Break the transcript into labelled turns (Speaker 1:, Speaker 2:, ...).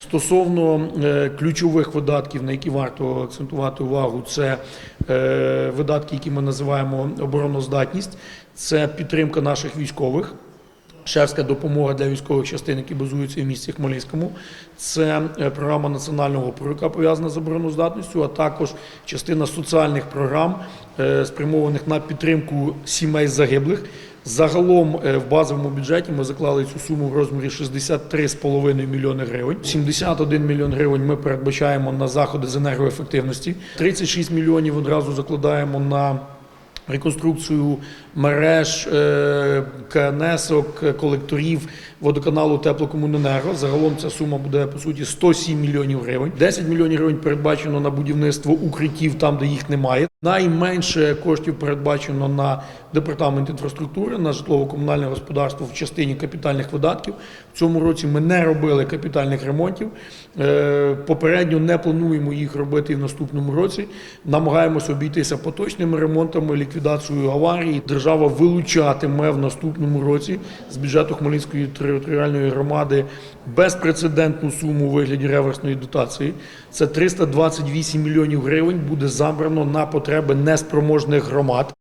Speaker 1: Стосовно е, ключових видатків, на які варто акцентувати увагу, це е, видатки, які ми називаємо обороноздатність, це підтримка наших військових. Шефська допомога для військових частин, які базуються в місті Хмельницькому. Це е, програма національного опору, яка пов'язана з обороноздатністю, а також частина соціальних програм, спрямованих на підтримку сімей загиблих. Загалом е, в базовому бюджеті ми заклали цю суму в розмірі 63,5 мільйони гривень. 71 мільйон гривень ми передбачаємо на заходи з енергоефективності. 36 мільйонів одразу закладаємо на реконструкцію мереж, е, КНСок, колекторів водоканалу Теплокомуненерго. Загалом ця сума буде по суті 107 мільйонів гривень. 10 мільйонів гривень передбачено на будівництво укриттів там, де їх немає. Найменше коштів передбачено на департамент інфраструктури, на житлово-комунальне господарство в частині капітальних видатків. В цьому році ми не робили капітальних ремонтів. Е, Попередньо не плануємо їх робити і в наступному році. Намагаємося обійтися поточними ремонтами, ліквідацією аварії аварій. Держава вилучатиме в наступному році з бюджету Хмельницької територіальної громади безпрецедентну суму у вигляді реверсної дотації. Це 328 мільйонів гривень буде забрано на потреби неспроможних громад.